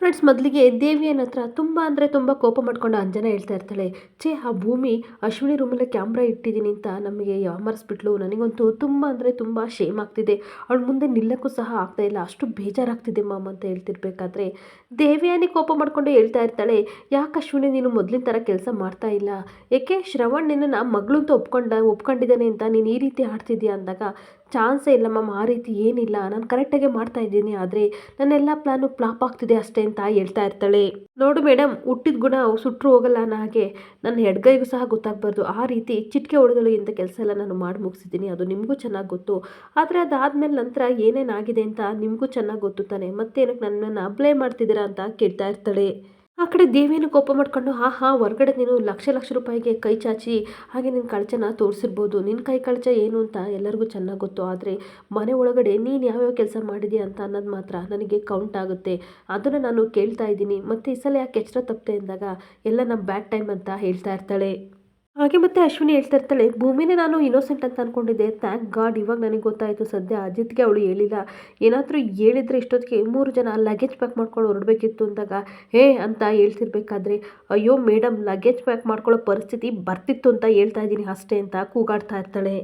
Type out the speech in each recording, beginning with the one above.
Friends, ಮೊದಲಿಗೆ ದೇವಿಯನ ಹತ್ರ ತುಂಬ ಅಂದರೆ ತುಂಬ ಕೋಪ ಮಾಡ್ಕೊಂಡು ಅಂಜನ ಹೇಳ್ತಾ ಇರ್ತಾಳೆ. ಛೇ, ಆ ಭೂಮಿ, ಅಶ್ವಿನಿ ರೂಮಲ್ಲಿ ಕ್ಯಾಮ್ರಾ ಇಟ್ಟಿದ್ದೀನಿ ಅಂತ ನಮಗೆ ಯಾಮರಿಸ್ಬಿಟ್ಲು. ನನಗಂತೂ ತುಂಬ ಅಂದರೆ ತುಂಬ ಶೇಮ್ ಆಗ್ತಿದೆ. ಅವಳು ಮುಂದೆ ನಿಲ್ಲಕ್ಕೂ ಸಹ ಆಗ್ತಾ ಇಲ್ಲ. ಅಷ್ಟು ಬೇಜಾರಾಗ್ತಿದೆ ಮಾಮ ಅಂತ ಹೇಳ್ತಿರ್ಬೇಕಾದ್ರೆ. ದೇವಿಯಾನಿ ಕೋಪ ಮಾಡ್ಕೊಂಡು ಹೇಳ್ತಾ ಇರ್ತಾಳೆ. ಯಾಕೆ ಅಶ್ವಿನಿ, ನೀನು ಮೊದಲಿನ ಥರ ಕೆಲಸ ಮಾಡ್ತಾ ಇಲ್ಲ? ಏಕೆ ಶ್ರವಣ್ ನಿನ್ನನ್ನು ಮಗಳು ಅಂತ ಒಪ್ಕೊಂಡ, ಒಪ್ಕೊಂಡಿದ್ದಾನೆ ಅಂತ ನೀನು ಈ ರೀತಿ ಆಡ್ತಿದ್ಯಾ ಅಂದಾಗ ಚಾನ್ಸೇ ಇಲ್ಲ, ಮ್ಯಾಮ್, ಆ ರೀತಿ ಏನಿಲ್ಲ. ನಾನು ಕರೆಕ್ಟಾಗೆ ಮಾಡ್ತಾ ಇದ್ದೀನಿ. ಆದರೆ ನನ್ನೆಲ್ಲ ಪ್ಲಾನು ಫ್ಲಾಪ್ ಆಗ್ತಿದೆ ಅಷ್ಟೇ ಅಂತ ಹೇಳ್ತಾ ಇರ್ತಾಳೆ. ನೋಡು ಮೇಡಮ್ ಹುಟ್ಟಿದ ಗುಣ ಸುಟ್ಟರು ಹೋಗಲ್ಲ ಅನ್ನೋ ಹಾಗೆ. ನನ್ನ ಹೆಡ್ಗೈಗೂ ಸಹ ಗೊತ್ತಾಗಬಾರ್ದು. ಆ ರೀತಿ ಚಿಟಿಕೆ ಹೊಡೆದಳು ಇಂಥ ಕೆಲಸ ಎಲ್ಲ ನಾನು ಮಾಡಿ ಮುಗಿಸಿದ್ದೀನಿ. ಅದು ನಿಮಗೂ ಚೆನ್ನಾಗಿ ಗೊತ್ತು. ಆದರೆ ಅದಾದಮೇಲೆ ನಂತರ ಏನೇನಾಗಿದೆ ಅಂತ ನಿಮಗೂ ಚೆನ್ನಾಗಿ ಗೊತ್ತು ತಾನೆ. ಮತ್ತೇನಕ್ಕೆ ನನ್ನನ್ನು ಅಪ್ಲೈ ಮಾಡ್ತಿದ್ದೀರಾ ಅಂತ ಕೇಳ್ತಾ ಇರ್ತಾಳೆ. ಆ ಕಡೆ ದೇವಿಯನ್ನು ಕೋಪ ಮಾಡಿಕೊಂಡು ಹಾ ಹಾ ಹೊರಗಡೆ ನೀನು ಲಕ್ಷ ಲಕ್ಷ ರೂಪಾಯಿಗೆ ಕೈ ಚಾಚಿ, ಹಾಗೆ ನಿನ್ನ ಕಳಚನ ತೋರಿಸಿರ್ಬೋದು. ನಿನ್ನ ಕೈ ಕಳಚ ಏನು ಅಂತ ಎಲ್ಲರಿಗೂ ಚೆನ್ನಾಗಿ ಗೊತ್ತು. ಆದರೆ ಮನೆ ಒಳಗಡೆ ನೀನು ಯಾವ್ಯಾವ ಕೆಲಸ ಮಾಡಿದೀಯ ಅಂತ ಅನ್ನೋದು ಮಾತ್ರ ನನಗೆ ಕೌಂಟ್ ಆಗುತ್ತೆ. ಅದನ್ನು ನಾನು ಕೇಳ್ತಾ ಇದ್ದೀನಿ. ಮತ್ತು ಈ ಸಲ ಯಾಕೆ ಎಚ್ಚರ ತಪ್ಪದೆ ಅಂದಾಗ, ಎಲ್ಲ ನಮ್ಮ ಬ್ಯಾಡ್ ಟೈಮ್ ಅಂತ ಹೇಳ್ತಾ ಇರ್ತಾಳೆ. ಹಾಗೆ ಮತ್ತೆ ಅಶ್ವಿನಿ ಹೇಳ್ತಾ ಇರ್ತಾಳೆ, ಭೂಮಿನೇ ನಾನು ಇನ್ನೋಸೆಂಟ್ ಅಂತ ಅನ್ಕೊಂಡಿದ್ದೆ. ಥ್ಯಾಂಕ್ ಗಾಡ್ ಇವಾಗ ನನಗೆ ಗೊತ್ತಾಯಿತು ಸದ್ಯ. ಅಜಿತ್ಗೆ ಅವಳು ಹೇಳಿಲ್ಲ. ಏನಾದರೂ ಹೇಳಿದ್ರೆ ಇಷ್ಟೊತ್ತಿಗೆ ಮೂರು ಜನ ಲಗೇಜ್ ಪ್ಯಾಕ್ ಮಾಡ್ಕೊಂಡು ಹೊರಡಬೇಕಿತ್ತು ಅಂದಾಗ, ಹೇ ಅಂತ ಹೇಳ್ತಿರ್ಬೇಕಾದ್ರೆ, ಅಯ್ಯೋ ಮೇಡಮ್ ಲಗೇಜ್ ಪ್ಯಾಕ್ ಮಾಡ್ಕೊಳ್ಳೋ ಪರಿಸ್ಥಿತಿ ಬರ್ತಿತ್ತು ಅಂತ ಹೇಳ್ತಾ ಇದ್ದೀನಿ ಅಷ್ಟೇ ಅಂತ ಕೂಗಾಡ್ತಾ ಇರ್ತಾಳೆ.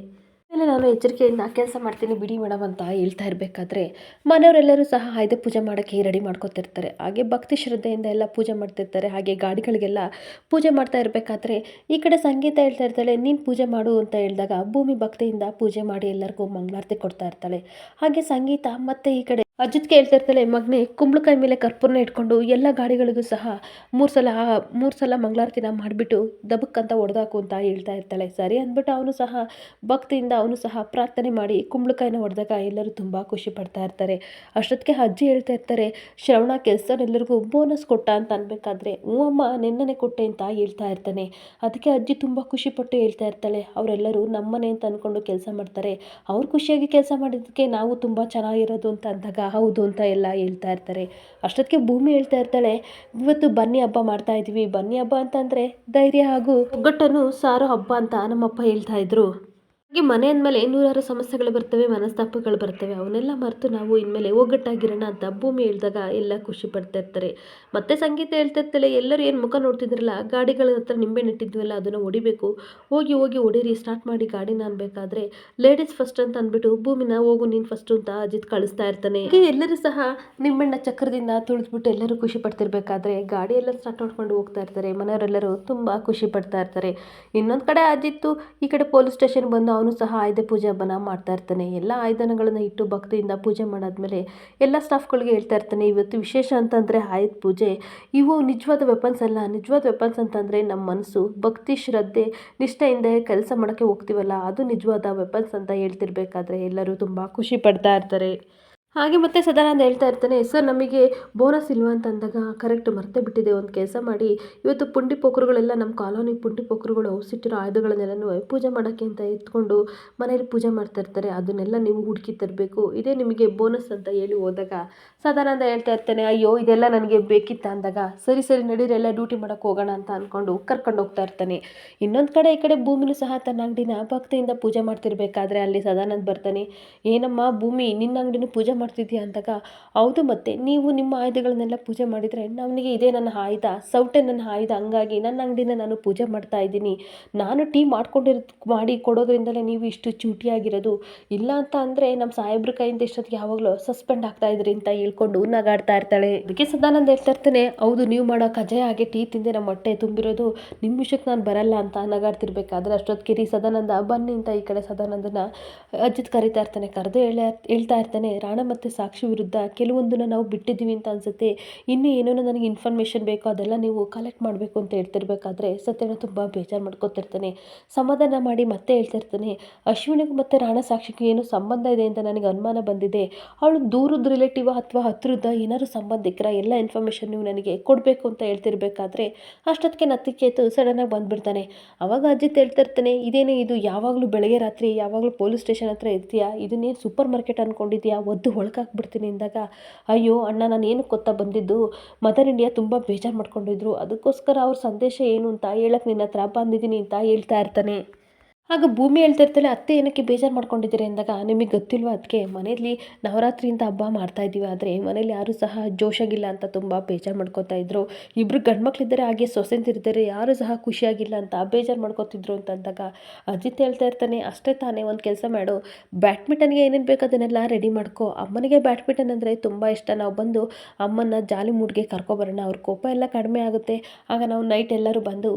ಆಮೇಲೆ ನಾನು ಎಚ್ಚರಿಕೆಯಿಂದ ಕೆಲಸ ಮಾಡ್ತೀನಿ, ಬಿಡಿ ಮೇಡಮ್ ಅಂತ ಹೇಳ್ತಾ ಇರಬೇಕಾದ್ರೆ ಮನೆಯವರೆಲ್ಲರೂ ಸಹ ಆಯುಧ ಪೂಜೆ ಮಾಡೋಕ್ಕೆ ರೆಡಿ ಮಾಡ್ಕೊತಿರ್ತಾರೆ. ಹಾಗೆ ಭಕ್ತಿ ಶ್ರದ್ಧೆಯಿಂದ ಎಲ್ಲ ಪೂಜೆ ಮಾಡ್ತಿರ್ತಾರೆ. ಹಾಗೆ ಗಾಡಿಗಳಿಗೆಲ್ಲ ಪೂಜೆ ಮಾಡ್ತಾ ಇರಬೇಕಾದ್ರೆ ಈ ಕಡೆ ಸಂಗೀತ ಹೇಳ್ತಾ ಇರ್ತಾಳೆ, ನೀನು ಪೂಜೆ ಮಾಡು ಅಂತ ಹೇಳಿದಾಗ ಭೂಮಿ ಭಕ್ತಿಯಿಂದ ಪೂಜೆ ಮಾಡಿ ಎಲ್ಲರಿಗೂ ಮಂಗಳಾರತಿ ಕೊಡ್ತಾ ಇರ್ತಾಳೆ. ಹಾಗೆ ಸಂಗೀತ ಮತ್ತೆ ಈ ಕಡೆ ಅಜಿತ್ಗೆ ಹೇಳ್ತಾ ಇರ್ತಾಳೆ ಮಗನೇ, ಕುಂಬಳಕಾಯಿ ಮೇಲೆ ಕರ್ಪೂರನ ಇಟ್ಕೊಂಡು ಎಲ್ಲ ಗಾಡಿಗಳಿಗೂ ಸಹ ಮೂರು ಸಲ ಮೂರು ಸಲ ಮಂಗಳಾರತಿನ ಮಾಡಿಬಿಟ್ಟು ದಬಕ್ಕಂತ ಹೊಡೆದಾಕು ಅಂತ ಹೇಳ್ತಾ ಇರ್ತಾಳೆ. ಸರಿ ಅಂದ್ಬಿಟ್ಟು ಅವನು ಸಹ ಭಕ್ತಿಯಿಂದ ಅವನು ಸಹ ಪ್ರಾರ್ಥನೆ ಮಾಡಿ ಕುಂಬಳಕಾಯಿನ ಹೊಡೆದಾಗ ಎಲ್ಲರೂ ತುಂಬ ಖುಷಿ ಪಡ್ತಾ ಇರ್ತಾರೆ. ಅಷ್ಟೊತ್ತಿಗೆ ಅಜ್ಜಿ ಹೇಳ್ತಾ ಇರ್ತಾರೆ, ಶ್ರವಣ ಕೆಲಸನೆಲ್ಲರಿಗೂ ಬೋನಸ್ ಕೊಟ್ಟ ಅಂತ ಅನ್ಬೇಕಾದ್ರೆ ಹ್ಞೂ ಅಮ್ಮ ನಿನ್ನೆ ಕೊಟ್ಟೆ ಅಂತ ಹೇಳ್ತಾ ಇರ್ತಾನೆ. ಅದಕ್ಕೆ ಅಜ್ಜಿ ತುಂಬ ಖುಷಿಪಟ್ಟು ಹೇಳ್ತಾ ಇರ್ತಾಳೆ, ಅವರೆಲ್ಲರೂ ನಮ್ಮನೆ ಅಂತ ಅಂದ್ಕೊಂಡು ಕೆಲಸ ಮಾಡ್ತಾರೆ. ಅವ್ರು ಖುಷಿಯಾಗಿ ಕೆಲಸ ಮಾಡಿದ್ದಕ್ಕೆ ನಾವು ತುಂಬ ಚೆನ್ನಾಗಿರೋದು ಅಂತ ಅಂದಾಗ ಹೌದು ಅಂತ ಎಲ್ಲ ಹೇಳ್ತಾ ಇರ್ತಾರೆ. ಅಷ್ಟೊತ್ತಿಗೆ ಭೂಮಿ ಹೇಳ್ತಾ ಇರ್ತಾಳೆ, ಇವತ್ತು ಬನ್ನಿ ಹಬ್ಬ ಮಾಡ್ತಾ ಇದ್ದೀವಿ ಬನ್ನಿ ಹಬ್ಬ ಅಂತಂದರೆ ಧೈರ್ಯ ಹಾಗೂ ಒಗ್ಗಟ್ಟನ್ನು ಸಾರು ಹಬ್ಬ ಅಂತ ನಮ್ಮಪ್ಪ ಹೇಳ್ತಾ ಇದ್ರು. ಹಾಗೆ ಮನೆ ಅಂದಮೇಲೆ ನೂರಾರು ಸಮಸ್ಯೆಗಳು ಬರ್ತವೆ, ಮನಸ್ತಾಪಗಳು ಬರ್ತವೆ. ಅವನ್ನೆಲ್ಲ ಮರೆತು ನಾವು ಇನ್ಮೇಲೆ ಒಗ್ಗಟ್ಟಾಗಿರೋಣ ಅಂತ ಭೂಮಿ ಹೇಳಿದಾಗ ಎಲ್ಲ ಖುಷಿ ಪಡ್ತಾ ಇರ್ತಾರೆ. ಮತ್ತೆ ಸಂಗೀತ ಹೇಳ್ತಾ ಇರ್ತಲೆ ಎಲ್ಲರೂ ಏನು ಮುಖ ನೋಡ್ತಿದ್ರಲ್ಲ, ಗಾಡಿಗಳ ಹತ್ರ ನಿಂಬೆ ನೆಟ್ಟಿದ್ವಲ್ಲ, ಅದನ್ನು ಹೊಡಿಬೇಕು. ಹೋಗಿ ಹೋಗಿ ಹೊಡೀರಿ ಸ್ಟಾರ್ಟ್ ಮಾಡಿ ಗಾಡಿನ ಅನ್ಬೇಕಾದ್ರೆ ಲೇಡೀಸ್ ಫಸ್ಟ್ ಅಂತ ಅಂದ್ಬಿಟ್ಟು, ಭೂಮಿನ ಹೋಗು, ನೀನು ಫಸ್ಟ್ ಅಂತ ಅಜಿತ್ ಕಳಿಸ್ತಾ ಇರ್ತಾನೆ. ಎಲ್ಲರೂ ಸಹ ನಿಂಬೆಣ್ಣ ಚಕ್ರದಿಂದ ತುಳಿದ್ಬಿಟ್ಟು ಎಲ್ಲರೂ ಖುಷಿ ಪಡ್ತಿರ್ಬೇಕಾದ್ರೆ, ಗಾಡಿ ಎಲ್ಲ ಸ್ಟಾರ್ಟ್ ಮಾಡ್ಕೊಂಡು ಹೋಗ್ತಾ ಇರ್ತಾರೆ. ಮನೆಯವರೆಲ್ಲರೂ ತುಂಬ ಖುಷಿ ಪಡ್ತಾ ಇರ್ತಾರೆ. ಇನ್ನೊಂದು ಕಡೆ ಅಜಿತ್ತು ಈ ಕಡೆ ಪೊಲೀಸ್ ಸ್ಟೇಷನ್ ಬಂದು ಅವನು ಸಹ ಆಯುಧ ಪೂಜೆ ಹಬ್ಬನ ಮಾಡ್ತಾ ಇರ್ತಾನೆ. ಎಲ್ಲ ಆಯುಧಗಳನ್ನು ಇಟ್ಟು ಭಕ್ತಿಯಿಂದ ಪೂಜೆ ಮಾಡಾದ್ಮೇಲೆ ಎಲ್ಲ ಸ್ಟಾಫ್ಗಳಿಗೆ ಹೇಳ್ತಾ ಇರ್ತಾನೆ. ಇವತ್ತು ವಿಶೇಷ ಅಂತಂದರೆ ಆಯುಧ ಪೂಜೆ. ಇವು ನಿಜವಾದ ವೆಪನ್ಸ್ ಅಲ್ಲ. ನಿಜವಾದ ವೆಪನ್ಸ್ ಅಂತಂದರೆ ನಮ್ಮ ಮನಸ್ಸು, ಭಕ್ತಿ, ಶ್ರದ್ಧೆ, ನಿಷ್ಠೆಯಿಂದ ಕೆಲಸ ಮಾಡೋಕ್ಕೆ ಹೋಗ್ತೀವಲ್ಲ. ಅದು ನಿಜವಾದ ವೆಪನ್ಸ್ ಅಂತ ಹೇಳ್ತಿರ್ಬೇಕಾದ್ರೆ ಎಲ್ಲರೂ ತುಂಬ ಖುಷಿ ಪಡ್ತಾ ಇರ್ತಾರೆ. ಹಾಗೆ ಮತ್ತೆ ಸದಾನಂದ ಹೇಳ್ತಾ ಇರ್ತಾನೆ, ಸರ್, ನಮಗೆ ಬೋನಸ್ ಇಲ್ವಾ ಅಂತ ಅಂದಾಗ ಕರೆಕ್ಟ್ ಮರ್ತೇ ಬಿಟ್ಟಿದೆ ಒಂದು ಕೆಲಸ ಮಾಡಿ. ಇವತ್ತು ಪುಂಡಿ ಪೋಖರುಗಳೆಲ್ಲ ನಮ್ಮ ಕಾಲೋನಿ ಪುಂಡಿ ಪೋಖರುಗಳು ಔಸಿಟ್ಟಿರೋ ಆಯುಧಗಳನ್ನೆಲ್ಲನೂ ಪೂಜೆ ಮಾಡೋಕ್ಕೆ ಅಂತ ಎತ್ಕೊಂಡು ಮನೇಲಿ ಪೂಜೆ ಮಾಡ್ತಾ ಇರ್ತಾರೆ. ಅದನ್ನೆಲ್ಲ ನೀವು ಹುಡುಕಿ ತರಬೇಕು. ಇದೇ ನಿಮಗೆ ಬೋನಸ್ ಅಂತ ಹೇಳಿ ಹೋದಾಗ ಸದಾನಂದ ಹೇಳ್ತಾ ಇರ್ತಾನೆ, ಅಯ್ಯೋ, ಇದೆಲ್ಲ ನನಗೆ ಬೇಕಿತ್ತ ಅಂದಾಗ? ಸರಿ ಸರಿ, ನಡೀರಿ, ಎಲ್ಲ ಡ್ಯೂಟಿ ಮಾಡೋಕ್ಕೆ ಹೋಗೋಣ ಅಂತ ಅಂದ್ಕೊಂಡು ಕರ್ಕೊಂಡು ಹೋಗ್ತಾ ಇರ್ತಾನೆ. ಇನ್ನೊಂದು ಕಡೆ ಈ ಕಡೆ ಭೂಮಿನೂ ಸಹ ತನ್ನ ಅಂಗಡಿನ ಭಕ್ತಿಯಿಂದ ಪೂಜೆ ಮಾಡ್ತಿರ್ಬೇಕಾದ್ರೆ ಅಲ್ಲಿ ಸದಾನಂದ ಬರ್ತಾನೆ, ಏನಮ್ಮ ಭೂಮಿ ನಿನ್ನ ಅಂಗಡಿನೂ ಪೂಜೆ ಮಾಡ್ತಿದ್ಯಾ ಅಂದಾಗ, ಹೌದು ಮತ್ತೆ, ನೀವು ನಿಮ್ಮ ಆಯುಧಗಳನ್ನೆಲ್ಲ ಪೂಜೆ ಮಾಡಿದರೆ ನನಗೆ ಇದೇ ನನ್ನ ಆಯುಧ, ಸೌಟೆ ನನ್ನ ಆಯುಧ, ಹಂಗಾಗಿ ನನ್ನ ಅಂಗಡಿನ ನಾನು ಪೂಜೆ ಮಾಡ್ತಾ ಇದ್ದೀನಿ. ನಾನು ಟೀ ಮಾಡ್ಕೊಂಡಿರೋ, ಮಾಡಿ ಕೊಡೋದ್ರಿಂದಲೇ ನೀವು ಇಷ್ಟು ಚೂಟಿಯಾಗಿರೋದು. ಇಲ್ಲ ಅಂತ ಅಂದರೆ ನಮ್ಮ ಸಾಹೇಬ್ರ ಕೈಯಿಂದ ಇಷ್ಟೊತ್ತಿಗೆ ಯಾವಾಗಲೂ ಸಸ್ಪೆಂಡ್ ಆಗ್ತಾ ಇದ್ರಿ ಅಂತ ಹೇಳ್ಕೊಂಡು ನಗಾಡ್ತಾ ಇರ್ತಾಳೆ. ಅದಕ್ಕೆ ಸದಾನಂದ ಹೇಳ್ತಾ ಇರ್ತಾನೆ, ಹೌದು, ನೀವು ಮಾಡೋ ಕಜೆ ಹಾಗೆ ಟೀ ತಿಂದೆ ನಮ್ಮ ಹೊಟ್ಟೆ ತುಂಬಿರೋದು. ನಿಮ್ಮ ವಿಷಯಕ್ಕೆ ನಾನು ಬರಲ್ಲ ಅಂತ ನಗಾಡ್ತಿರ್ಬೇಕಾದ್ರೆ ಅಷ್ಟೊತ್ತಿಗೆ ರೀ ಸದಾನಂದ ಬನ್ನಿ ಅಂತ ಈ ಕಡೆ ಸದಾನಂದನ ಅಜ್ಜಿತ್ ಕರಿತಾ ಇರ್ತಾನೆ, ಕರೆದು ಹೇಳ, ಹೇಳ್ತಾ ಇರ್ತಾನೆ ರಾಣ ಮತ್ತು ಸಾಕ್ಷಿ ವಿರುದ್ಧ ಕೆಲವೊಂದನ್ನು ನಾವು ಬಿಟ್ಟಿದ್ದೀವಿ ಅಂತ ಅನ್ಸುತ್ತೆ. ಇನ್ನೂ ಏನೇನೋ ನನಗೆ ಇನ್ಫಾರ್ಮೇಷನ್ ಬೇಕೋ ಅದೆಲ್ಲ ನೀವು ಕಲೆಕ್ಟ್ ಮಾಡಬೇಕು ಅಂತ ಹೇಳ್ತಿರ್ಬೇಕಾದ್ರೆ ಸತ್ಯನ ತುಂಬ ಬೇಜಾರು ಮಾಡ್ಕೊತಿರ್ತಾನೆ ಸಮಾಧಾನ ಮಾಡಿ ಮತ್ತೆ ಹೇಳ್ತಿರ್ತಾನೆ ಅಶ್ವಿನಿಗೂ ಮತ್ತು ರಾಣ ಸಾಕ್ಷಿಗೂ ಏನೋ ಸಂಬಂಧ ಇದೆ ಅಂತ ನನಗೆ ಅನುಮಾನ ಬಂದಿದೆ. ಅವಳು ದೂರದ ರಿಲೇಟಿವ್ ಅಥವಾ ಹತ್ರದ ಏನಾದ್ರು ಸಂಬಂಧಿಕರ ಎಲ್ಲ ಇನ್ಫಾರ್ಮೇಷನ್ ನೀವು ನನಗೆ ಕೊಡಬೇಕು ಅಂತ ಹೇಳ್ತಿರ್ಬೇಕಾದ್ರೆ ಅಷ್ಟೊತ್ತಿಗೆ ನತ್ತಿಕೇತು ಸಡನ್ನಾಗಿ ಬಂದ್ಬಿಡ್ತಾನೆ. ಅವಾಗ ಅಜಿತ್ ಹೇಳ್ತಾ ಇರ್ತಾನೆ, ಇದೇನೇ ಇದು? ಯಾವಾಗಲೂ ಬೆಳಗ್ಗೆ ರಾತ್ರಿ ಯಾವಾಗಲೂ ಪೊಲೀಸ್ ಸ್ಟೇಷನ್ ಹತ್ರ ಇರ್ತೀಯಾ? ಇದನ್ನೇನು ಸೂಪರ್ ಮಾರ್ಕೆಟ್ ಅಂದ್ಕೊಂಡಿದ್ಯಾ ಒದ್ದು ಒಳಗಾಕ್ಬಿಡ್ತೀನಿ ಅಂದಾಗ, ಅಯ್ಯೋ ಅಣ್ಣ, ನಾನು ಏನಕ್ಕೆ ಗೊತ್ತಾ ಬಂದಿದ್ದು? ಮದರ್ ಇಂಡಿಯಾ ತುಂಬ ಬೇಜಾರು ಮಾಡ್ಕೊಂಡಿದ್ರು. ಅದಕ್ಕೋಸ್ಕರ ಅವ್ರ ಸಂದೇಶ ಏನು ಅಂತ ಹೇಳಕ್ಕೆ ನಿನ್ನ ಹತ್ರ ಬಂದಿದ್ದೀನಿ ಅಂತ ಹೇಳ್ತಾ ಇರ್ತಾನೆ. ಆಗ ಭೂಮಿ ಹೇಳ್ತಾ ಇರ್ತಾಳೆ ಅತ್ತೆ ಏನಕ್ಕೆ ಬೇಜಾರು ಮಾಡ್ಕೊಂಡಿದ್ದೀರಿ ಅಂದಾಗ ನಿಮಗೆ ಗೊತ್ತಿಲ್ವಾ ಅದಕ್ಕೆ ಮನೆಯಲ್ಲಿ ನವರಾತ್ರಿಯಿಂದ ಹಬ್ಬ ಮಾಡ್ತಾ ಇದ್ದೀವಿ ಆದರೆ ಮನೇಲಿ ಯಾರೂ ಸಹ ಜೋಶಾಗಿಲ್ಲ ಅಂತ ತುಂಬ ಬೇಜಾರು ಮಾಡ್ಕೋತಾ ಇದ್ರು. ಇಬ್ಬರು ಗಂಡ್ಮಕ್ಳಿದ್ದಾರೆ, ಹಾಗೆ ಸೊಸೆಂತಿರ್ತಾರೆ ಯಾರೂ ಸಹ ಖುಷಿಯಾಗಿಲ್ಲ ಅಂತ ಬೇಜಾರು ಮಾಡ್ಕೋತಿದ್ರು ಅಂತ ಅಂದಾಗ ಅಜಿತ್ ಹೇಳ್ತಾ ಇರ್ತಾನೆ, ಅಷ್ಟೇ ತಾನೇ ಒಂದು ಕೆಲಸ ಮಾಡು. ಬ್ಯಾಡ್ಮಿಂಟನ್ಗೆ ಏನೇನು ಬೇಕು ಅದನ್ನೆಲ್ಲ ರೆಡಿ ಮಾಡ್ಕೋ. ಅಮ್ಮನಿಗೆ ಬ್ಯಾಡ್ಮಿಂಟನ್ ಅಂದರೆ ತುಂಬ ಇಷ್ಟ. ನಾವು ಬಂದು ಅಮ್ಮನ ಜಾಲಿ ಮೂಡ್ಗೆ ಕರ್ಕೊಬರೋಣ ಅವ್ರ ಕೋಪ ಎಲ್ಲ ಕಡಿಮೆ ಆಗುತ್ತೆ. ಆಗ ನಾವು ನೈಟ್ ಎಲ್ಲರೂ ಬಂದು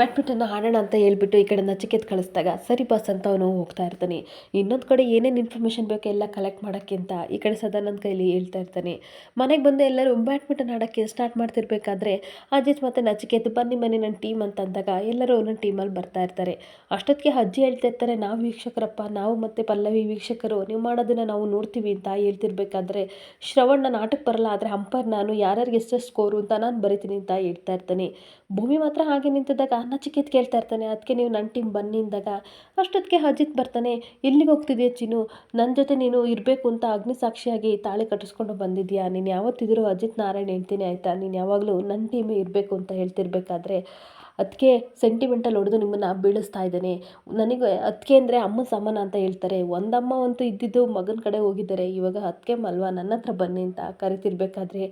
ಬ್ಯಾಡ್ಮಿಂಟನ್ ಆಡೋಣ ಅಂತ ಹೇಳ್ಬಿಟ್ಟು ಈ ಕಡೆ ನಚಿಕೆತ್ ಕಳಿಸ್ದಾಗ ಸರಿ ಬಸ್ ಅಂತ ಅವನು ಹೋಗ್ತಾ ಇರ್ತಾನೆ. ಇನ್ನೊಂದು ಕಡೆ ಏನೇನು ಇನ್ಫಾರ್ಮೇಷನ್ ಬೇಕು ಎಲ್ಲ ಕಲೆಕ್ಟ್ ಮಾಡೋಕ್ಕಿಂತ ಈ ಕಡೆ ಸದಾನಂದ ಕೈಲಿ ಹೇಳ್ತಾ ಇರ್ತಾನೆ. ಮನೆಗೆ ಬಂದು ಎಲ್ಲರೂ ಬ್ಯಾಡ್ಮಿಂಟನ್ ಆಡೋಕ್ಕೆ ಸ್ಟಾರ್ಟ್ ಮಾಡ್ತಿರ್ಬೇಕಾದ್ರೆ ಅಜಿತ್ ಮತ್ತು ನಚಿಕೇತ್ ಬನ್ನಿ ಮನೆ ನನ್ನ ಟೀಮ್ ಅಂತ ಅಂದಾಗ ಎಲ್ಲರೂ ಒಂದೊಂದು ಟೀಮಲ್ಲಿ ಬರ್ತಾ ಇರ್ತಾರೆ. ಅಷ್ಟೊತ್ತಿಗೆ ಅಜ್ಜಿ ಹೇಳ್ತಾ ಇರ್ತಾರೆ, ನಾವು ವೀಕ್ಷಕರಪ್ಪ, ನಾವು ಮತ್ತು ಪಲ್ಲವಿ ವೀಕ್ಷಕರು, ನೀವು ಮಾಡೋದನ್ನು ನಾವು ನೋಡ್ತೀವಿ ಅಂತ ಹೇಳ್ತಿರ್ಬೇಕಾದ್ರೆ ಶ್ರವಣ್ ನಾನು ಆಟಕ್ಕೆ ಬರಲ್ಲ, ಆದರೆ ಅಂಪೈರ್ ನಾನು ಯಾರ್ಯಾರಿಗೆ ಎಷ್ಟೆಷ್ಟು ಸ್ಕೋರು ಅಂತ ನಾನು ಬರಿತೀನಿ ಅಂತ ಹೇಳ್ತಾ ಇರ್ತಾನೆ. ಭೂಮಿ ಮಾತ್ರ ಹಾಗೆ ನಿಂತಿದ್ದಾಗ ನಚಿಕೇತ್ ಕೇಳ್ತಾ ಇರ್ತಾನೆ ಅದಕ್ಕೆ ನೀವು ನನ್ನ ಟೀಮ್ ಬನ್ನಿ ಅಂದಾಗ. ಅಷ್ಟೊತ್ತಿಗೆ ಅಜಿತ್ ಬರ್ತಾನೆ, ಎಲ್ಲಿಗೆ ಹೋಗ್ತಿದ್ಯಾ ಚಿನ್ನು? ನನ್ನ ಜೊತೆ ನೀನು ಇರಬೇಕು ಅಂತ ಅಗ್ನಿ ಸಾಕ್ಷಿಯಾಗಿ ತಾಳಿ ಕಟ್ಟಿಸ್ಕೊಂಡು ಬಂದಿದ್ಯಾ? ನೀನು ಯಾವತ್ತಿದ್ರೂ ಅಜಿತ್ ನಾರಾಯಣ್ ಹೇಳ್ತೀನಿ ಆಯಿತಾ? ನೀನು ಯಾವಾಗಲೂ ನನ್ನ ಟೀಮೇ ಇರಬೇಕು ಅಂತ ಹೇಳ್ತಿರ್ಬೇಕಾದ್ರೆ ಅದಕ್ಕೆ ಸೆಂಟಿಮೆಂಟಲ್ಲಿ ಹೊಡೆದು ನಿಮ್ಮನ್ನು ಬೀಳಿಸ್ತಾ ಇದ್ದಾನೆ. ನನಗೆ ಅದಕ್ಕೆ ಅಂದರೆ ಅಮ್ಮ ಸಮಾನ ಅಂತ ಹೇಳ್ತಾರೆ. ಒಂದಮ್ಮ ಅಂತೂ ಇದ್ದಿದ್ದು ಮಗನ ಕಡೆ ಹೋಗಿದ್ದಾರೆ. ಇವಾಗ ಅದಕ್ಕೆ ಮಲ್ವಾ ನನ್ನ ಹತ್ರ ಬನ್ನಿ ಅಂತ ಕರಿತಿರ್ಬೇಕಾದ್ರೆ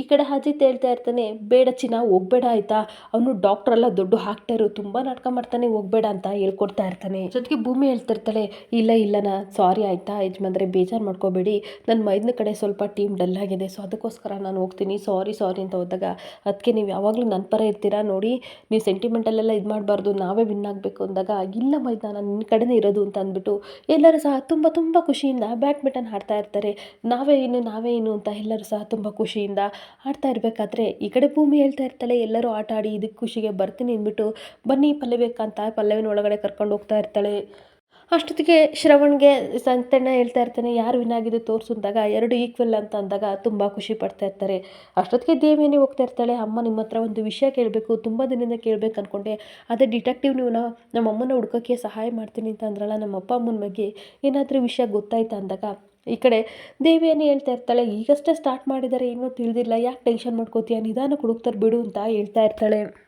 ಈ ಕಡೆ ಅಜಿತ್ ಹೇಳ್ತಾ ಇರ್ತಾನೆ, ಬೇಡ ಚಿನ್ನ, ಹೋಗ್ಬೇಡ ಆಯಿತಾ? ಅವನು ಡಾಕ್ಟರ್ ಅಲ್ಲ, ದೊಡ್ಡ ಆಕ್ಟರು ತುಂಬ ನಾಟಕ ಮಾಡ್ತಾನೆ, ಹೋಗ್ಬೇಡ ಅಂತ ಹೇಳ್ಕೊಡ್ತಾ ಇರ್ತಾನೆ. ಜೊತೆಗೆ ಭೂಮಿ ಹೇಳ್ತಿರ್ತಾಳೆ, ಇಲ್ಲ ಇಲ್ಲನ ಸಾರಿ ಆಯಿತಾ, ಯಜಮಾನ್ರೆ, ಬೇಜಾರು ಮಾಡ್ಕೋಬೇಡಿ. ನನ್ನ ಮೈದನ ಕಡೆ ಸ್ವಲ್ಪ ಟೀಮ್ ಡಲ್ ಆಗಿದೆ ಸೊ ಅದಕ್ಕೋಸ್ಕರ ನಾನು ಹೋಗ್ತೀನಿ ಸಾರಿ ಸಾರಿ ಅಂತ ಹೋದಾಗ ಅದಕ್ಕೆ ನೀವು ಯಾವಾಗಲೂ ನನ್ನ ಪರ ಇರ್ತೀರಾ? ನೋಡಿ, ನೀವು ಸೆಂಟಿಮೆಂಟಲ್ಲೆಲ್ಲ ಇದು ಮಾಡಬಾರ್ದು, ನಾವೇ ವಿನ್ ಆಗಬೇಕು ಅಂದಾಗ, ಇಲ್ಲ ಮೈದಾನ, ನಾನು ನಿನ್ನ ಕಡೆನೇ ಇರೋದು ಅಂತ ಅಂದ್ಬಿಟ್ಟು, ಎಲ್ಲರೂ ಸಹ ತುಂಬ ತುಂಬ ಖುಷಿಯಿಂದ ಬ್ಯಾಡ್ಮಿಂಟನ್ ಆಡ್ತಾ ಇರ್ತಾರೆ. ನಾವೇ ಇನ್ನು ನಾವೇ ಇನ್ನು ಅಂತ ಎಲ್ಲರೂ ಸಹ ತುಂಬ ಖುಷಿಯಿಂದ ಆಡ್ತಾ ಇರಬೇಕಾದ್ರೆ ಈ ಕಡೆ ಭೂಮಿ ಹೇಳ್ತಾ ಇರ್ತಾಳೆ, ಎಲ್ಲರೂ ಆಟ ಆಡಿ ಇದಕ್ಕೆ ಖುಷಿಗೆ ಬರ್ತೀನಿ ಅಂದ್ಬಿಟ್ಟು ಬನ್ನಿ ಪಲ್ಲವಿಕಂತ ಪಲ್ಲವಿನ ಒಳಗಡೆ ಕರ್ಕೊಂಡು ಹೋಗ್ತಾ ಇರ್ತಾಳೆ. ಅಷ್ಟೊತ್ತಿಗೆ ಶ್ರವಣ್ಗೆ ಸಂತಣ್ಣ ಹೇಳ್ತಾ ಇರ್ತಾನೆ, ಯಾರು ವಿನ್ ಆಗಿದ್ದು ತೋರಿಸು ಅಂದಾಗ, ಎರಡು ಈಕ್ವಲ್ ಅಂತ ಅಂದಾಗ ತುಂಬ ಖುಷಿ ಪಡ್ತಾ ಇರ್ತಾರೆ. ಅಷ್ಟೊತ್ತಿಗೆ ದೇವಿಯೇ ಹೋಗ್ತಾ ಇರ್ತಾಳೆ, ಅಮ್ಮ ನಿಮ್ಮ ಹತ್ರ ಒಂದು ವಿಷಯ ಕೇಳಬೇಕು, ತುಂಬ ದಿನದಿಂದ ಕೇಳಬೇಕು ಅಂದ್ಕೊಂಡೆ ಅದೇ ಡಿಟೆಕ್ಟಿವ್ ನೀವು ನಮ್ಮ ಅಮ್ಮನ ಹುಡ್ಕೋಕ್ಕೆ ಸಹಾಯ ಮಾಡ್ತೀನಿ ಅಂತ ಅಂದ್ರಲ್ಲ, ನಮ್ಮ ಅಪ್ಪ ಅಮ್ಮನ ಬಗ್ಗೆ ಏನಾದರೂ ವಿಷಯ ಗೊತ್ತಾಯ್ತಾ ಅಂದಾಗ ಈ ಕಡೆ ದೇವಿಯನ್ನು ಹೇಳ್ತಾ ಇರ್ತಾಳೆ, ಈಗಷ್ಟೇ ಸ್ಟಾರ್ಟ್ ಮಾಡಿದ್ದಾರೆ ಇನ್ನೂ ತಿಳಿದಿಲ್ಲ, ಯಾಕೆ ಟೆನ್ಷನ್ ಮಾಡ್ಕೋತೀಯ? ನಿಧಾನ ಹುಡುಕ್ತಾರೆ ಬಿಡು ಅಂತ ಹೇಳ್ತಾ ಇರ್ತಾಳೆ.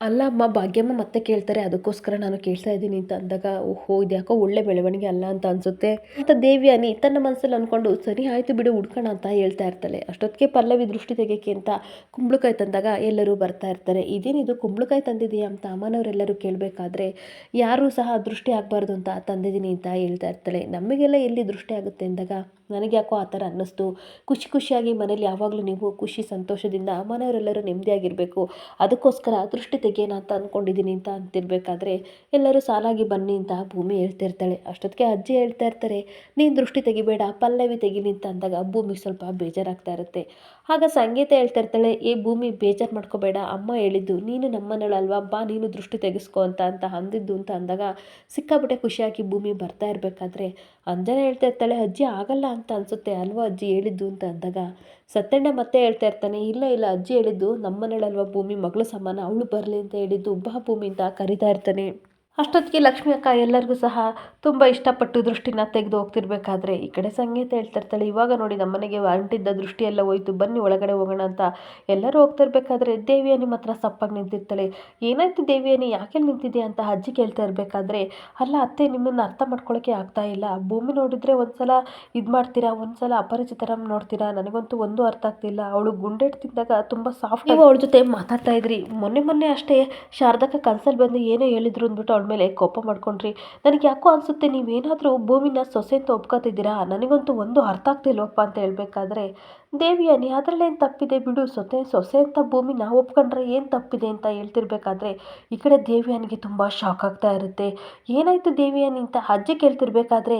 ಅಲ್ಲ ಅಮ್ಮ, ಭಾಗ್ಯಮ್ಮ ಮತ್ತೆ ಕೇಳ್ತಾರೆ, ಅದಕ್ಕೋಸ್ಕರ ನಾನು ಕೇಳ್ತಾ ಇದ್ದೀನಿ ಅಂತ ಅಂದಾಗ, ಓಹೋ, ಇದ್ಯಾಕೋ ಒಳ್ಳೆ ಬೆಳವಣಿಗೆ ಅಲ್ಲ ಅಂತ ಅನ್ಸುತ್ತೆ. ಅಂತ ದೇವಿಯಾನಿ ತನ್ನ ಮನಸ್ಸಲ್ಲಿ ಅಂದ್ಕೊಂಡು ಸರಿ, ಆಯಿತು ಬಿಡು, ಹುಡ್ಕೋಣ ಅಂತ ಹೇಳ್ತಾ ಇರ್ತಾಳೆ. ಅಷ್ಟೊತ್ತಿಗೆ ಪಲ್ಲವಿ ದೃಷ್ಟಿ ತೆಗೆಯೋಕ್ಕೆ ಅಂತ ಕುಂಬಳಕಾಯಿ ತಂದಾಗ ಎಲ್ಲರೂ ಬರ್ತಾ ಇರ್ತಾರೆ. ಇದೇನಿದು ಕುಂಬಳಕಾಯಿ ತಂದಿದೆಯಾ ಅಂತ ಅಮ್ಮನವರೆಲ್ಲರೂ ಕೇಳಬೇಕಾದ್ರೆ, ಯಾರೂ ಸಹ ದೃಷ್ಟಿ ಆಗಬಾರ್ದು ಅಂತ ತಂದಿದ್ದೀನಿ ಅಂತ ಹೇಳ್ತಾ ಇರ್ತಾಳೆ. ನಮಗೆಲ್ಲ ಎಲ್ಲಿ ದೃಷ್ಟಿ ಆಗುತ್ತೆ? ಅಂದಾಗ, ನನಗೆ ಯಾಕೋ ಆ ಥರ ಅನ್ನಿಸ್ತು. ಖುಷಿ ಖುಷಿಯಾಗಿ ಮನೇಲಿ ಯಾವಾಗಲೂ ನೀವು ಖುಷಿ, ಸಂತೋಷದಿಂದ ಮನೆಯವರೆಲ್ಲರೂ ನೆಮ್ಮದಿಯಾಗಿರಬೇಕು. ಅದಕ್ಕೋಸ್ಕರ ದೃಷ್ಟಿ ತೆಗೆಯೋಣ ಅಂತ ಅಂದ್ಕೊಂಡಿದ್ದೀನಿ ಅಂತ ಅಂತಿರ್ಬೇಕಾದ್ರೆ ಎಲ್ಲರೂ ಸಾಲಾಗಿ ಬನ್ನಿ ಅಂತ ಭೂಮಿ ಹೇಳ್ತಿರ್ತಾಳೆ. ಅಷ್ಟೊತ್ತಿಗೆ ಅಜ್ಜಿ ಹೇಳ್ತಾ ಇರ್ತಾರೆ, ನೀನು ದೃಷ್ಟಿ ತೆಗಿಬೇಡ, ಪಲ್ಲವಿ ತೆಗಿಲಿ ಅಂತ ಅಂದಾಗ ಭೂಮಿಗೆ ಸ್ವಲ್ಪ ಬೇಜಾರಾಗ್ತಾ ಇರುತ್ತೆ. ಆಗ ಸಂಗೀತ ಹೇಳ್ತಾ ಇರ್ತಾಳೆ, ಏ ಭೂಮಿ, ಬೇಜಾರು ಮಾಡ್ಕೋಬೇಡ, ಅಮ್ಮ ಹೇಳಿದ್ದು ನೀನು ನಮ್ಮನೇಳಲ್ವಾ, ಬಾ ನೀನು ದೃಷ್ಟಿ ತೆಗೆಸ್ಕೊ ಅಂತ ಅಂತ ಅಂದಿದ್ದು ಅಂತ ಅಂದಾಗ ಸಿಕ್ಕಾಬಿಟ್ಟೆ ಖುಷಿಯಾಗಿ ಭೂಮಿ ಬರ್ತಾ ಇರಬೇಕಾದ್ರೆ ಅಂಜನ ಹೇಳ್ತಾ ಇರ್ತಾಳೆ, ಅಜ್ಜಿ ಆಗಲ್ಲ ಅಂತ ಅನಿಸುತ್ತೆ. ಅಲ್ವಾ ಅಜ್ಜಿ ಹೇಳಿದ್ದು ಅಂತ ಅಂದಾಗ? ಸತ್ಯಣ್ಣ ಮತ್ತೆ ಹೇಳ್ತಾ ಇರ್ತಾನೆ, ಇಲ್ಲ ಇಲ್ಲ, ಅಜ್ಜಿ ಹೇಳಿದ್ದು ನಮ್ಮನೇಳಲ್ವಾ ಭೂಮಿ, ಮಗಳು ಸಮಾನ, ಅವಳು ಬರಲಿ ಅಂತ ಹೇಳಿದ್ದು, ಬಾ ಭೂಮಿ ಅಂತ ಕರಿತಾ ಇರ್ತಾನೆ. ಅಷ್ಟೊತ್ತಿಗೆ ಲಕ್ಷ್ಮಿ ಅಕ್ಕ ಎಲ್ಲರಿಗೂ ಸಹ ತುಂಬ ಇಷ್ಟಪಟ್ಟು ದೃಷ್ಟಿನ ತೆಗೆದು ಹೋಗ್ತಿರ್ಬೇಕಾದ್ರೆ ಈ ಕಡೆ ಸಂಗೀತ ಹೇಳ್ತಾ ಇರ್ತಾಳೆ. ಇವಾಗ ನೋಡಿ ನಮ್ಮನೆಗೆ ಅಂಟಿದ್ದ ದೃಷ್ಟಿಯೆಲ್ಲ ಹೋಯ್ತು. ಬನ್ನಿ, ಒಳಗಡೆ ಹೋಗೋಣ ಅಂತ ಎಲ್ಲರೂ ಹೋಗ್ತಿರ್ಬೇಕಾದ್ರೆ ದೇವಿಯ ನಿಮ್ಮ ಹತ್ರ ಸಪ್ಪಾಗಿ ನಿಂತಿರ್ತಾಳೆ. ಏನಾಯ್ತು ದೇವಿಯನಿ ಯಾಕೆ ನಿಂತಿದ್ಯಾ ಅಂತ ಅಜ್ಜಿ ಕೇಳ್ತಾ ಇರಬೇಕಾದ್ರೆ, ಅಲ್ಲ ಅತ್ತೆ, ನಿಮ್ಮನ್ನು ಅರ್ಥ ಮಾಡ್ಕೊಳ್ಳೋಕ್ಕೆ ಆಗ್ತಾ ಇಲ್ಲ. ಭೂಮಿ ನೋಡಿದ್ರೆ ಒಂದ್ಸಲ ಇದು ಮಾಡ್ತೀರಾ, ಒಂದ್ಸಲ ಅಪರಿಚಿತರ ನೋಡ್ತೀರಾ? ನನಗಂತೂ ಒಂದು ಅರ್ಥ ಆಗ್ತಿಲ್ಲ. ಅವಳು ಗುಂಡೆಟ್ ತಿಂದಾಗ ತುಂಬ ಸಾಫ್ಟ್ ಅವಳ ಜೊತೆ ಮಾತಾಡ್ತಾ ಇದ್ರಿ. ಮೊನ್ನೆ ಮೊನ್ನೆ ಅಷ್ಟೇ ಶಾರದಕ್ಕ ಕನ್ಸಲ್ಲಿ ಬಂದು ಏನೋ ಹೇಳಿದ್ರು ಅಂದ್ಬಿಟ್ಟು ಅವಳ ಮೇಲೆ ಕೋಪ ಮಾಡ್ಕೊಂಡ್ರಿ. ನನಗೆ ಯಾಕೋ ಅನಿಸುತ್ತೆ ನೀವೇನಾದರೂ ಭೂಮಿನ ಸೊಸೆ ಅಂತ ಒಪ್ಕೋತಿದ್ದೀರಾ? ನನಗಂತೂ ಒಂದು ಅರ್ಥ ಆಗ್ತಿಲ್ವಪ್ಪ ಅಂತ ಹೇಳ್ಬೇಕಾದ್ರೆ. ದೇವಿಯಾನಿ ಅದರಲ್ಲೇನು ತಪ್ಪಿದೆ ಬಿಡು ಸೊತೆ ಸೊಸೆ ಅಂತ ಭೂಮಿ ನಾವು ಒಪ್ಕೊಂಡ್ರೆ ಏನು ತಪ್ಪಿದೆ ಅಂತ ಹೇಳ್ತಿರ್ಬೇಕಾದ್ರೆ ಈ ಕಡೆ ದೇವಿಯಾನಿಗೆ ತುಂಬ ಶಾಕ್ ಆಗ್ತಾ ಇರುತ್ತೆ. ಏನಾಯಿತು ದೇವಿಯಾನಿ ಅಂತ ಅಜ್ಜಿ ಕೇಳ್ತಿರ್ಬೇಕಾದ್ರೆ,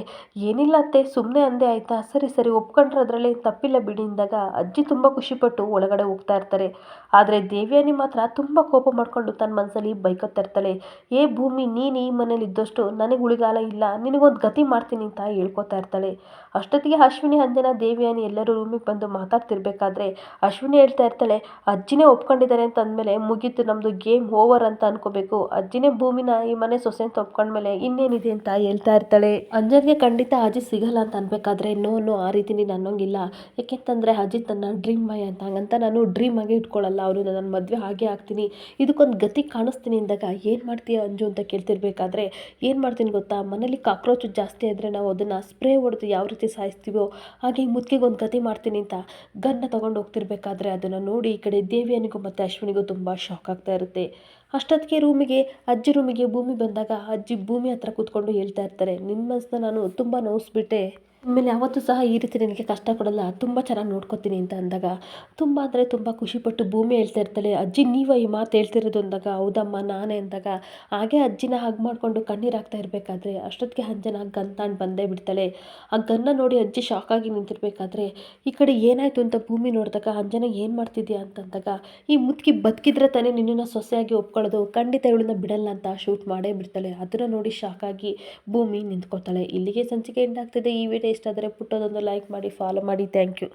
ಏನಿಲ್ಲ ಅತ್ತೆ ಸುಮ್ಮನೆ ಅಂದೆ ಆಯಿತಾ? ಸರಿ ಸರಿ, ಒಪ್ಕೊಂಡ್ರೆ ಅದರಲ್ಲಿ ತಪ್ಪಿಲ್ಲ ಬಿಡಿ ಅಂದಾಗ ಅಜ್ಜಿ ತುಂಬ ಖುಷಿಪಟ್ಟು ಒಳಗಡೆ ಹೋಗ್ತಾ ಇರ್ತಾರೆ. ಆದರೆ ದೇವಿಯಾನಿ ಮಾತ್ರ ತುಂಬ ಕೋಪ ಮಾಡಿಕೊಂಡು ತನ್ನ ಮನಸ್ಸಲ್ಲಿ ಬೈಕೋತಾ ಇರ್ತಾಳೆ. ಏ ಭೂಮಿ, ನೀನು ಈ ಮನೇಲಿ ಇದ್ದಷ್ಟು ನನಗೆ ಉಳಿಗಾಲ ಇಲ್ಲ, ನಿನಗೊಂದು ಗತಿ ಮಾಡ್ತೀನಿ ಅಂತ ಹೇಳ್ಕೊತಾ ಇರ್ತಾಳೆ. ಅಷ್ಟೊತ್ತಿಗೆ ಅಶ್ವಿನಿ, ಅಂಜನ, ದೇವಿಯಾನಿ ಎಲ್ಲರೂ ರೂಮಿಗೆ ಬಂದು ಮಾತಾಡ್ತಿರ್ಬೇಕಾದ್ರೆ ಅಶ್ವಿನಿ ಹೇಳ್ತಾ ಇರ್ತಾಳೆ, ಅಜ್ಜಿನೇ ಒಪ್ಕೊಂಡಿದ್ದಾರೆ ಅಂತ ಅಂದಮೇಲೆ ಮುಗೀತು ನಮ್ಮದು ಗೇಮ್ ಓವರ್ ಅಂತ ಅನ್ಕೋಬೇಕು. ಅಜ್ಜಿನೇ ಭೂಮಿನ ಈ ಮನೆ ಸೊಸೆ ಅಂತ ಒಪ್ಕೊಂಡ್ಮೇಲೆ ಇನ್ನೇನಿದೆ ಅಂತ ಹೇಳ್ತಾ ಇರ್ತಾಳೆ. ಅಂಜನ್ಗೆ ಖಂಡಿತ ಅಜ್ಜಿ ಸಿಗಲ್ಲ ಅಂತ ಅನ್ಬೇಕಾದ್ರೆ, ನೋ ನೋ, ಆ ರೀತಿ ನೀನು ಅನ್ನೋಂಗಿಲ್ಲ. ಯಾಕೆಂತಂದರೆ ಅಜ್ಜಿ ತನ್ನ ಡ್ರೀಮ್ ಬಾಯ್ ಅಂತ, ಹಂಗಂತ ನಾನು ಡ್ರೀಮ್ ಆಗಿ ಇಟ್ಕೊಳ್ಳಲ್ಲ ಅವರು ನನ್ನ ಮದುವೆ ಹಾಗೆ ಆಗ್ತೀನಿ. ಇದಕ್ಕೊಂದು ಗತಿ ಕಾಣಿಸ್ತೀನಿ ಅಂದಾಗ ಏನು ಮಾಡ್ತೀಯ ಅಂಜು ಅಂತ ಕೇಳ್ತಿರ್ಬೇಕಾದ್ರೆ, ಏನು ಮಾಡ್ತೀನಿ ಗೊತ್ತಾ? ಮನೇಲಿ ಕಾಕ್ರೋಚ್ ಜಾಸ್ತಿ ಆದರೆ ನಾವು ಅದನ್ನು ಸ್ಪ್ರೇ ಹೊಡೆದು ಯಾವ ರೀತಿ ಸಾಯಿಸ್ತೀವೋ, ಹಾಗೆ ಮುತ್ತಿಗೆ ಒಂದು ಗತಿ ಮಾಡ್ತೀನಿ ಅಂತ. ಗನ್ನ ತಗೊಂಡು ಹೋಗ್ತಿರ್ಬೇಕಾದ್ರೆ ಅದನ್ನು ನೋಡಿ ಈ ಕಡೆ ದೇವಿಯನಿಗೂ ಮತ್ತು ಅಶ್ವಿನಿಗೂ ತುಂಬ ಶಾಕ್ ಆಗ್ತಾ ಇರುತ್ತೆ. ಅಷ್ಟೊತ್ತಿಗೆ ರೂಮಿಗೆ, ಅಜ್ಜಿ ರೂಮಿಗೆ ಭೂಮಿ ಬಂದಾಗ ಅಜ್ಜಿ ಭೂಮಿ ಹತ್ರ ಕೂತ್ಕೊಂಡು ಹೇಳ್ತಾ ಇರ್ತಾರೆ. ನಿಮ್ಮ ಮನಸ್ಸನ್ನ ನಾನು ತುಂಬ ನೋವಿಸ್ಬಿಟ್ಟೆ ಆಮೇಲೆ ಯಾವತ್ತೂ ಸಹ ಈ ರೀತಿ ನನಗೆ ಕಷ್ಟ ಕೊಡಲ್ಲ, ತುಂಬ ಚೆನ್ನಾಗಿ ನೋಡ್ಕೊತೀನಿ ಅಂತ ಅಂದಾಗ, ತುಂಬ ಅಂದರೆ ತುಂಬ ಖುಷಿಪಟ್ಟು ಭೂಮಿ ಹೇಳ್ತಾ ಇರ್ತಾಳೆ, ಅಜ್ಜಿ, ನೀವ ಈ ಮಾತು ಹೇಳ್ತಿರೋದು ಅಂದಾಗ, ಹೌದಮ್ಮ, ನಾನೇ ಅಂದಾಗ, ಹಾಗೆ ಅಜ್ಜಿನ ಹಗ್ ಮಾಡಿಕೊಂಡು ಕಣ್ಣೀರು ಹಾಕ್ತಾ ಇರಬೇಕಾದ್ರೆ ಅಷ್ಟೊತ್ತಿಗೆ ಅಂಜನ ಗನ್ ತಗೊಂಡು ಬಂದೇ ಬಿಡ್ತಾಳೆ. ಆ ಗನ್ನ ನೋಡಿ ಅಜ್ಜಿ ಶಾಕಾಗಿ ನಿಂತಿರಬೇಕಾದ್ರೆ, ಈ ಕಡೆ ಏನಾಯಿತು ಅಂತ ಭೂಮಿ ನೋಡಿದಾಗ, ಅಂಜನ ಏನು ಮಾಡ್ತಿದ್ಯಾ ಅಂತಂದಾಗ ಈ ಮುದುಕಿ ಬದುಕಿದ್ರೆ ತಾನೇ ನಿನ್ನನ್ನು ಸೊಸೆಯಾಗಿ ಒಪ್ಕೊಳ್ಳೋದು, ಖಂಡಿತ ಇವಳನ್ನ ಬಿಡಲ್ಲ ಅಂತ ಶೂಟ್ ಮಾಡೇ ಬಿಡ್ತಾಳೆ. ಅದನ್ನು ನೋಡಿ ಶಾಕಾಗಿ ಭೂಮಿ ನಿಂತ್ಕೊತಾಳೆ ಇಲ್ಲಿಗೆ ಸಂಚಿಕೆ ಎಂಡ್ ಆಗ್ತಿದೆ ಈ ವಿಡಿಯೋ. ಇಷ್ಟ ಆದರೆ ಪುಟ್ಟದೊಂದು ಲೈಕ್ ಮಾಡಿ ಫಾಲೋ ಮಾಡಿ. Thank you